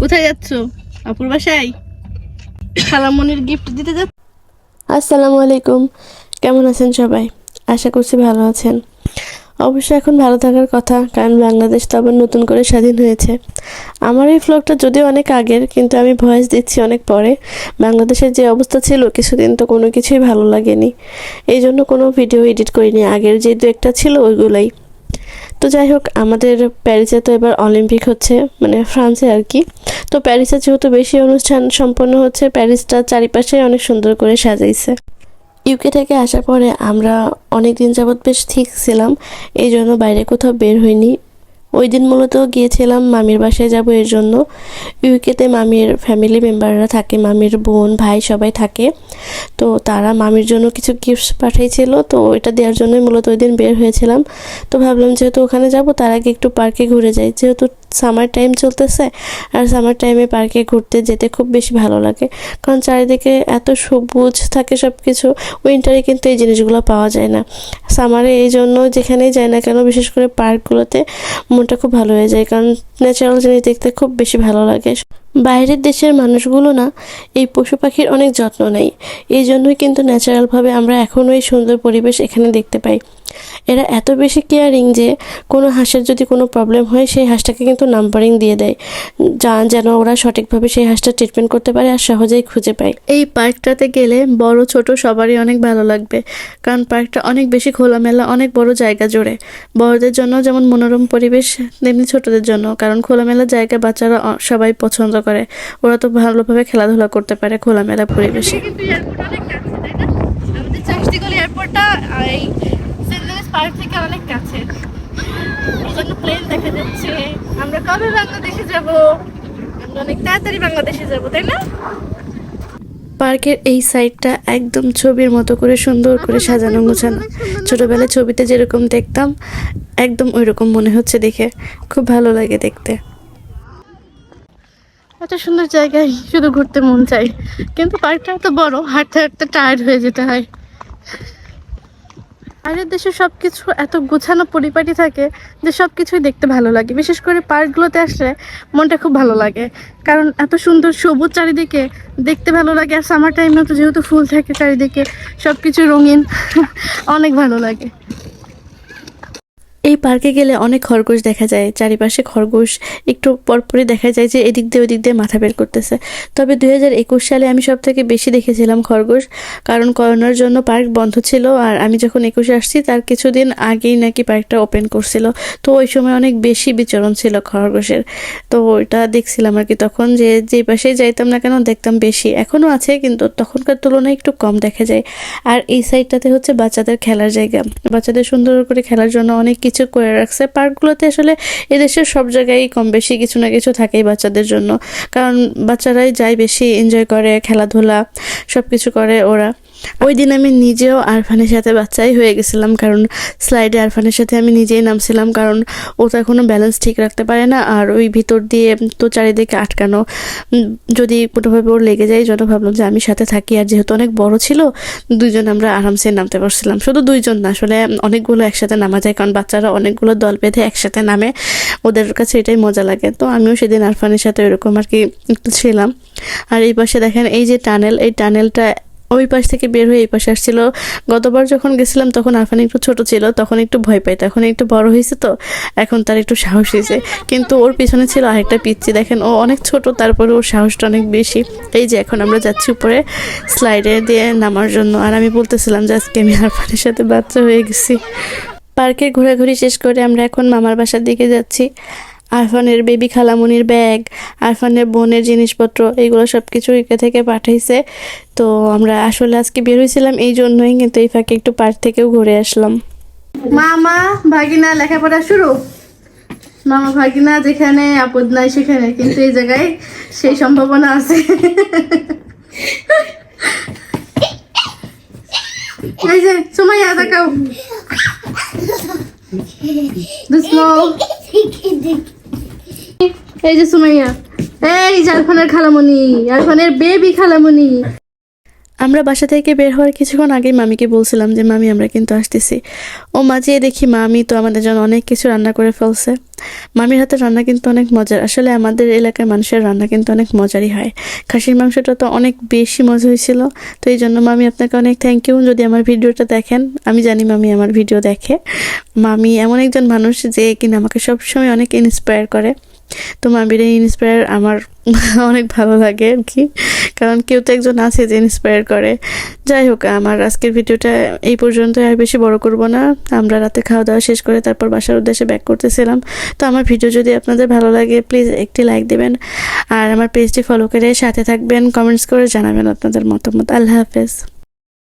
কোথায় যাচ্ছ? আপুর বাসায়? খালামনির গিফট দিতে যাচ্ছ? আসসালামু আলাইকুম। কেমন আছেন সবাই? আশা করছি ভালো আছেন। অবশ্যই এখন ভালো থাকার কথা, কারণ বাংলাদেশ তো আবার নতুন করে স্বাধীন হয়েছে। আমার এই ফ্লগটা যদিও অনেক আগের, কিন্তু আমি ভয়েস দিচ্ছি অনেক পরে। বাংলাদেশের যে অবস্থা ছিল, কিছুদিন তো কোনো কিছুই ভালো লাগেনি। এই জন্য কোনো ভিডিও এডিট করিনি। আগের যে দু একটা ছিল, ওইগুলাই। তো যাই হোক, আমাদের প্যারিসে তো এবার অলিম্পিক হচ্ছে মানে ফ্রান্সে আর কি। তো প্যারিসে যেহেতু বেশি অনুষ্ঠান সম্পন্ন হচ্ছে, প্যারিসটা চারিপাশে অনেক সুন্দর করে সাজাইছে। ইউকে থেকে আসার পরে আমরা অনেক দিন যাবৎ বেশ ঠিক ছিলাম, এই জন্য বাইরে কোথাও বের হইনি। ওই দিন মূলত গিয়েছিলাম মামির বাসায় যাব, এর জন্য। ইউকেতে মামির ফ্যামিলি মেম্বাররা থাকে, মামির বোন, ভাই সবাই থাকে। তো তারা মামির জন্য কিছু গিফটস পাঠিয়েছিল তো এটা দেওয়ার জন্যই মূলত ওই দিন বের হয়েছিলাম। তো ভাবলাম যেহেতু ওখানে যাব, তার আগে একটু পার্কে ঘুরে যাই। যেহেতু সামার টাইম চলতেছে, আর সামার টাইমে পার্কে ঘুরতে যেতে খুব বেশি ভালো লাগে। কারণ চারিদিকে এত সবুজ থাকে সব কিছু উইন্টারে কিন্তু এই জিনিসগুলো পাওয়া যায় না। সামারে এই জন্য যেখানেই যায় না কেন, বিশেষ করে পার্কগুলোতে মনটা খুব ভালো হয়ে যায়, কারণ ন্যাচারাল জিনিস দেখতে খুব বেশি ভালো লাগে। বাইরের দেশের মানুষগুলো না, এই পশু পাখির অনেক যত্ন নেয়। এই জন্যই কিন্তু ন্যাচারালভাবে আমরা এখনও এই সুন্দর পরিবেশ এখানে দেখতে পাই। এরা এত বেশি কেয়ারিং যে, কোনো হাঁসের যদি কোনো প্রবলেম হয়, সেই হাঁসটাকে কিন্তু নাম্বারিং দিয়ে দেয়। যা, যেন ওরা সঠিকভাবে সেই হাঁসটা ট্রিটমেন্ট করতে পারে আর সহজেই খুঁজে পায়। এই পার্কটাতে গেলে বড়, ছোট সবারই অনেক ভালো লাগবে। কারণ পার্কটা অনেক বেশি খোলামেলা, অনেক বড় জায়গা জুড়ে। বড়দের জন্য যেমন মনোরম পরিবেশ, তেমনি ছোটদের জন্য। কারণ খোলামেলা জায়গা বাচ্চারা সবাই পছন্দ করে। ওরা তো ভালোভাবে খেলাধুলা করতে পারে খোলামেলা পরিবেশে। অনেক কাছে তাই না? আমাদের চাষদিগল এয়ারপোর্টটা এই সেন্ট লুইস পার্ক থেকে অনেক কাছে। এই জন্য প্লেন দেখা যাচ্ছে। আমরা কবে বাংলাদেশে যাব? আমরা অনেক তাড়াতাড়ি বাংলাদেশে যাব তাই না? পার্কের এই সাইডটা একদম ছবির মতো করে সুন্দর করে সাজানো গোছানো। ছোটবেলায় ছবিতে যেরকম দেখতাম একদম ওই রকম মনে হচ্ছে দেখে। খুব ভালো লাগে দেখতে। এত সুন্দর জায়গায় শুধু ঘুরতে মন চাই কিন্তু পার্কটা এত বড়, হাঁটতে হাঁটতে টায়ার্ড হয়ে যেতে হয়। বাইরের দেশে সব কিছু এত গোছানো পরিপাটি থাকে যে সব কিছুই দেখতে ভালো লাগে। বিশেষ করে পার্কগুলোতে আসলে মনটা খুব ভালো লাগে। কারণ এত সুন্দর সবুজ চারিদিকে দেখতে ভালো লাগে আর সামার টাইমে তো যেহেতু ফুল থাকে চারিদিকে সব কিছু রঙিন, অনেক ভালো লাগে। পার্কে গেলে অনেক খরগোশ দেখা যায়। চারিপাশে খরগোশ একটু পরপরই দেখা যায় যে এদিক দিয়ে ওদিক দিয়ে মাথা বের করতেছে। তবে দুই হাজার একুশ সালে আমি সব থেকে বেশি দেখেছিলাম খরগোশ, কারণ করোনার জন্য পার্ক বন্ধ ছিল আর আমি যখন একুশে আসছি তার কিছুদিন আগেই নাকি পার্কটা ওপেন করছিল। তো ওই সময় অনেক বেশি বিচরণ ছিল খরগোশের। তো ওইটা দেখছিলাম আর কি তখন যে যে পাশেই যাইতাম না কেন দেখতাম বেশি। এখনও আছে কিন্তু তখনকার তুলনায় একটু কম দেখা যায়। আর এই সাইডটাতে হচ্ছে বাচ্চাদের খেলার জায়গা। বাচ্চাদের সুন্দর করে খেলার জন্য অনেক কিছু করে রাখছে। পার্কগুলোতে আসলে এদেশের সব জায়গায় কম বেশি কিছু না কিছু থাকেই বাচ্চাদের জন্য। কারণ বাচ্চারাই যায় বেশি এনজয় করে, খেলাধুলা সব কিছু করে ওরা। ওই দিন আমি নিজেও আরফানের সাথে বাচ্চাই হয়ে গেছিলাম, কারণ স্লাইডে আরফানের সাথে আমি নিজেই নামছিলাম, কারণ ও তো এখনও ব্যালেন্স ঠিক রাখতে পারে না, আর ওই ভিতর দিয়ে তো চারিদিকে আটকানো। যদি কোনোভাবে ওর লেগে যায় জন্য ভাবলাম যে আমি সাথে থাকি, আর যেহেতু অনেক বড় ছিল, দুইজন আমরা আরামসে নামতে পারছিলাম। শুধু দুইজন না, আসলে অনেকগুলো একসাথে নামা যায়, কারণ বাচ্চারা অনেকগুলো দল বেঁধে একসাথে নামে। ওদের কাছে এটাই মজা লাগে। তো আমিও সেদিন আরফানের সাথে ওইরকম আর কি একটু ছিলাম। আর এই পাশে দেখেন, এই যে টানেল এই টানেলটা ওই পাশ থেকে বের হয়ে এই পাশে আসছিল। গতবার যখন গেছিলাম তখন আরফান একটু ছোট ছিল, তখন একটু ভয় পাইতো, এখন একটু বড় হয়েছে তো, এখন তার একটু সাহস হয়েছে। কিন্তু ওর পিছনে ছিল আরেকটা পিচ্ছি দেখেন ও অনেক ছোট, তারপরে ওর সাহসটা অনেক বেশি। এই যে এখন আমরা যাচ্ছি উপরে স্লাইডে দিয়ে নামার জন্য, আর আমি বলতেছিলাম যে আজকে আমি আরফানের সাথে বাচ্চা হয়ে গেছি। পার্কে ঘোরাঘুরি শেষ করে আমরা এখন মামার বাসার দিকে যাচ্ছি। আরফানের বেবি খালামুনির ব্যাগ, আরফানের বোনের জিনিসপত্র এইগুলো সব কিছু ইকে থেকে পাঠাইছে। তো আমরা আসলে আজকে বের হয়েছিলাম এই জন্যই কিন্তু এই ফাঁকে একটু পার্ক থেকেও ঘুরে আসলাম। মামা, ভাগিনা লেখাপড়া শুরু? মামা, ভাগিনা যেখানে, আপদ নাই সেখানে, কিন্তু এই জায়গায় সেই সম্ভাবনা আছে। এই যে দুসমো এই যে সুমাইয়া, এই জারফানের খালামণি আরফানের বেবি খালামণি আমরা বাসা থেকে বের হওয়ার কিছুক্ষণ আগেই মামিকে বলছিলাম যে, মামি, আমরা কিন্তু আসতেছি। ও মাঝে দেখি, মামি তো আমাদের জন্য অনেক কিছু রান্না করে ফেলছে। মামির হাতের রান্না কিন্তু অনেক মজার। আসলে আমাদের এলাকার মানুষের রান্না কিন্তু অনেক মজারই হয়। খাসির মাংসটা তো অনেক বেশি মজা হয়েছিল, তো এই জন্য মামি আপনাকে অনেক থ্যাংক ইউ যদি আমার ভিডিওটা দেখেন। আমি জানি মামি আমার ভিডিও দেখে। মামি এমন একজন মানুষ যে কিনা আমাকে সবসময় অনেক ইন্সপায়ার করে। তো মামির এই ইন্সপায়ার আমার অনেক ভালো লাগে আর কি। কারণ কেউ তো একজন আছে যে ইন্সপায়ার করে। যাই হোক, আমার আজকের ভিডিওটা এই পর্যন্ত আর বেশি বড় করব না। আমরা রাতে খাওয়া দাওয়া শেষ করে তারপর বাসার উদ্দেশ্যে ব্যাক করতেছিলাম। তো আমার ভিডিও যদি আপনাদের ভালো লাগে প্লিজ একটি লাইক দেবেন। আর আমার পেজটি ফলো করে সাথে থাকবেন। কমেন্টস করে জানাবেন আপনাদের মতামত। আল্লাহ হাফেজ।